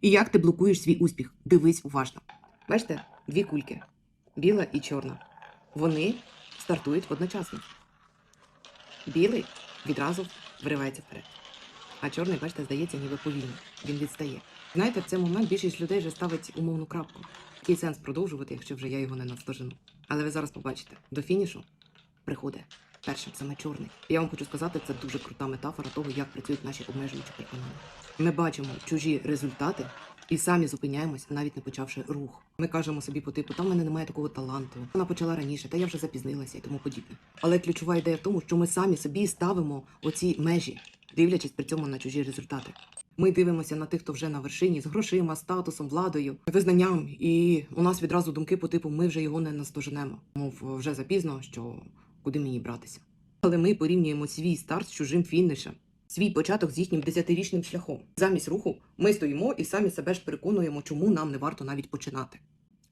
І як ти блокуєш свій успіх? Дивись уважно. Бачите, дві кульки біла і чорна. Вони стартують одночасно. Білий відразу виривається вперед. А чорний, бачите, здається, ніби повільно. Він відстає. Знаєте, в цей момент більшість людей вже ставить умовну крапку. Який сенс продовжувати, якщо вже я його не наздожену. Але ви зараз побачите, до фінішу приходить першим саме чорний. Я вам хочу сказати, це дуже крута метафора того, як працюють наші обмежуючі переконання. Ми бачимо чужі результати і самі зупиняємось, навіть не почавши рух. Ми кажемо собі по типу, там в мене немає такого таланту. Вона почала раніше, та я вже запізнилася і тому подібне. Але ключова ідея в тому, що ми самі собі ставимо оці межі, дивлячись при цьому на чужі результати. Ми дивимося на тих, хто вже на вершині з грошима, статусом, владою, визнанням, і у нас відразу думки по типу ми вже його не наздоженемо. Мов вже запізно, що куди мені братися. Але ми порівнюємо свій старт з чужим фінішем, свій початок з їхнім десятирічним шляхом. Замість руху ми стоїмо і самі себе ж переконуємо, чому нам не варто навіть починати.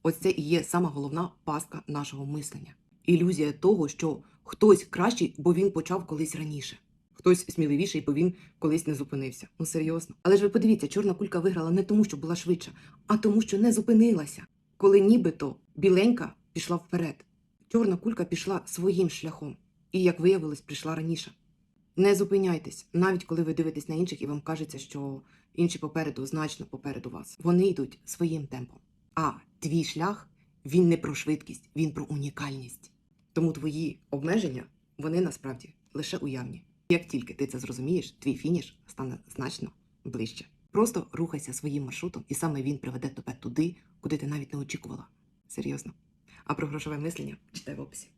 Ось це і є сама головна пастка нашого мислення. Ілюзія того, що хтось кращий, бо він почав колись раніше. Хтось сміливіший, бо він колись не зупинився. Ну серйозно. Але ж ви подивіться, чорна кулька виграла не тому, що була швидша, а тому, що не зупинилася. Коли нібито біленька пішла вперед. Чорна кулька пішла своїм шляхом і, як виявилось, прийшла раніше. Не зупиняйтесь, навіть коли ви дивитесь на інших і вам кажеться, що інші попереду значно попереду вас. Вони йдуть своїм темпом. А твій шлях він не про швидкість, він про унікальність. Тому твої обмеження вони насправді лише уявні. Як тільки ти це зрозумієш, твій фініш стане значно ближче. Просто рухайся своїм маршрутом, і саме він приведе тебе туди, куди ти навіть не очікувала. Серйозно. А про грошове мислення читай в описі.